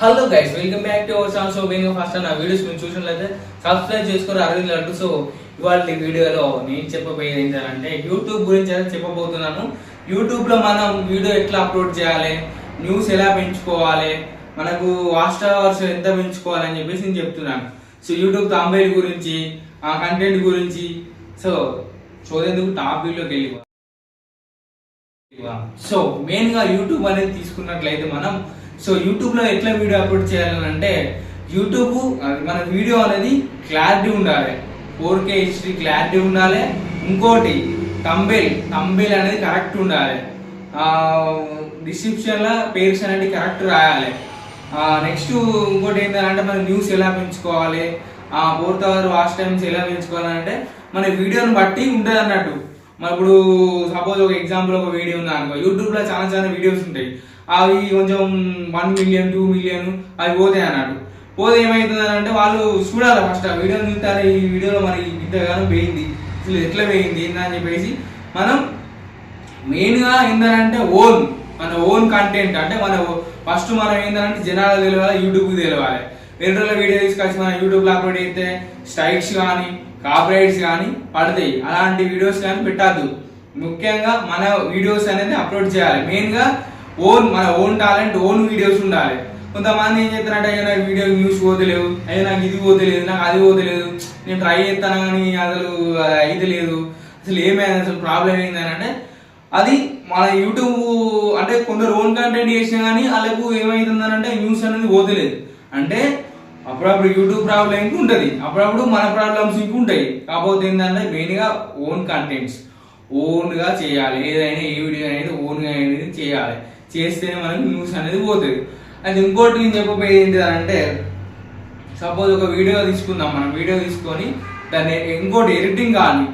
Hello guys welcome back to our channel so మీరు first నా videos మీరు చూసినట్లయితే సబ్స్క్రైబ్ చేసుకోరు అరవింద్ లడ్డు సో ఇవాళ వీడియోలో నేను చెప్పబోయేది ఏంటంటే యూట్యూబ్ గురించి అయితే చెప్పబోతున్నాను. యూట్యూబ్లో మనం వీడియో ఎట్లా అప్లోడ్ చేయాలి? న్యూస్ ఎలా పెంచుకోవాలి? మనకు వాచ్ అవర్స్ ఎంత పెంచుకోవాలి అని చెప్పేసి నేను చెప్తున్నాను. సో యూట్యూబ్ తాంబేల్ గురించి ఆ కంటెంట్ గురించి. సో చూడేందుకు టాపిక్లోకి వెళ్ళిపో సో మెయిన్గా యూట్యూబ్ అనేది తీసుకున్నట్లయితే మనం సో యూట్యూబ్లో ఎట్లా వీడియో అప్లోడ్ చేయాలంటే యూట్యూబ్ మన వీడియో అనేది క్లారిటీ ఉండాలి. ఫోర్ కే హెచ్డి క్లారిటీ ఉండాలి. ఇంకోటి తంబేల్ తంబేల్ అనేది కరెక్ట్ ఉండాలి. డిస్క్రిప్షన్లో పేర్స్ అనేది కరెక్ట్ రాయాలి. నెక్స్ట్ ఇంకోటి ఏంటంటే మన న్యూస్ ఎలా పెంచుకోవాలి? ఫోర్త్ అవర్ వాచ్ టైమ్స్ ఎలా పెంచుకోవాలంటే మన వీడియోని బట్టి ఉంటుంది అన్నట్టు. మరి ఇప్పుడు సపోజ్ ఒక ఎగ్జాంపుల్ ఒక వీడియో ఉంది అనుకో యూట్యూబ్లో చాలా చాలా వీడియోస్ ఉంటాయి. అవి కొంచెం వన్ మిలియన్ టూ మిలియన్ అవి పోతాయి అన్నట్టు పోతే ఏమవుతుంది అంటే వాళ్ళు చూడాలి ఫస్ట్ ఆ వీడియో చూస్తారు ఈ వీడియోలో మరి ఇంతగానో పోయింది. అసలు ఎట్లా పోయింది ఏందని చెప్పేసి మనం మెయిన్గా ఏంటంటే ఓన్ మన ఓన్ కంటెంట్ అంటే మన ఫస్ట్ మనం ఏంటంటే జనాలు తెలియాలి యూట్యూబ్ తెలియాలి వేరే రోజుల వీడియో తీసుకొచ్చి మనం యూట్యూబ్లో అప్లోడ్ అయితే స్ట్రైక్స్ కానీ కాపరేట్స్ కానీ పడతాయి. అలాంటి వీడియోస్ కానీ పెట్టద్దు. ముఖ్యంగా మన వీడియోస్ అనేది అప్లోడ్ చేయాలి. మెయిన్గా ఓన్ మన ఓన్ టాలెంట్ ఓన్ వీడియోస్ ఉండాలి. కొంతమంది ఏం చేస్తారంటే అయ్యా నాకు వీడియో న్యూస్ పోతలేవు అయ్యా నాకు ఇది పోతలేదు నాకు అది పోతలేదు. నేను ట్రై చేస్తాను కానీ అసలు అయితే లేదు. అసలు ఏమైంది? అసలు ప్రాబ్లం ఏందని అంటే అది మన యూట్యూబ్ అంటే కొందరు ఓన్ కంటెంట్ చేసినా కానీ వాళ్ళకు ఏమైతుందని అంటే న్యూస్ అనేది పోతలేదు. అంటే అప్పుడప్పుడు యూట్యూబ్ ప్రాబ్లం ఇంక ఉంటుంది. అప్పుడప్పుడు మన ప్రాబ్లమ్స్ ఇంక ఉంటాయి. కాకపోతే ఏంటంటే మెయిన్గా ఓన్ కంటెంట్స్. ఓన్గా చేయాలి. ఏదైనా ఏ వీడియో అనేది ఓన్గా అనేది చేయాలి. చేస్తేనే మనకి న్యూస్ అనేది పోతుంది. అది ఇంకోటి నేను చెప్పబోయేది ఏంటి అంటే సపోజ్ ఒక వీడియో తీసుకుందాం. మనం వీడియో తీసుకొని దాన్ని ఇంకోటి ఎడిటింగ్ కానీ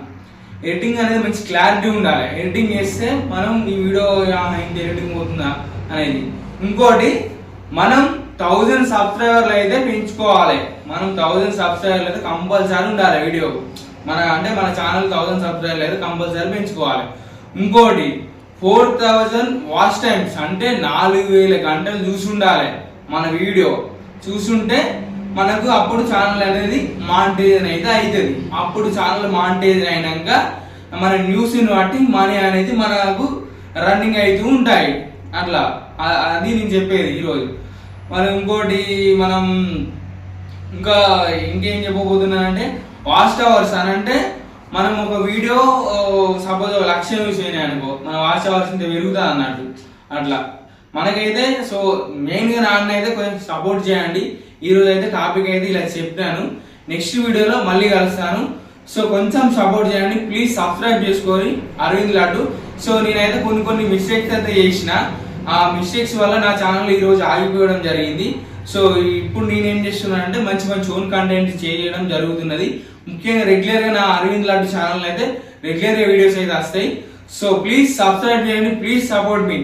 ఎడిటింగ్ అనేది మంచి క్లారిటీ ఉండాలి. ఎడిటింగ్ చేస్తే మనం ఈ వీడియో ఇంత ఎడిటింగ్ పోతుందా అనేది. ఇంకోటి మనం థౌజండ్ సబ్స్క్రైబర్లు అయితే పెంచుకోవాలి. మనం థౌజండ్ సబ్స్క్రైబర్లు అయితే కంపల్సరీ ఉండాలి వీడియోకు మన అంటే మన ఛానల్ థౌసండ్ సబ్స్క్రైబ్ అయితే కంపల్సరీ పెంచుకోవాలి. ఇంకోటి ఫోర్ థౌజండ్ వాచ్ టైమ్స్ అంటే నాలుగు వేల గంటలు చూసి ఉండాలి మన వీడియో చూసుంటే మనకు అప్పుడు ఛానల్ అనేది మానిటైజన్ అయితే అవుతుంది అప్పుడు ఛానల్ మానిటైజన్ అయినాక మన న్యూస్ని బట్టి మనీ అనేది మనకు రన్నింగ్ అవుతూ ఉంటాయి. అట్లా. అది నేను చెప్పేది ఈరోజు. మరి ఇంకోటి మనం ఇంకా ఇంకేం చెప్పబోతున్నానంటే వాచ్ అవర్స్ అని అంటే మనం ఒక వీడియో సపోజ్ లక్ష వ్యూస్ అయినాయి అనుకో మన వాచ్ అవర్స్ ఇంత పెరుగుతుంది అన్నట్టు అట్లా. మనకైతే సో మెయిన్గా నాన్నైతే కొంచెం సపోర్ట్ చేయండి. ఈరోజు అయితే టాపిక్ అయితే ఇలా చెప్పాను. నెక్స్ట్ వీడియోలో మళ్ళీ కలుస్తాను. సో కొంచెం సపోర్ట్ చేయండి. ప్లీజ్ సబ్స్క్రైబ్ చేసుకొని అరవింద్ లాడ్డు. సో నేనైతే కొన్ని కొన్ని మిస్టేక్స్ అయితే చేసిన. ఆ మిస్టేక్స్ వల్ల నా ఛానల్ ఈరోజు ఆగిపోవడం జరిగింది. సో ఇప్పుడు నేనేం చేస్తున్నానంటే మంచి మంచి ఓన్ కంటెంట్ చేయడం జరుగుతున్నది. ముఖ్యంగా రెగ్యులర్గా నా అరవింద్ లాంటి ఛానల్ అయితే రెగ్యులర్గా వీడియోస్ అయితే వస్తాయి. సో ప్లీజ్ సబ్స్క్రైబ్ చేయండి ప్లీజ్ సపోర్ట్ మీ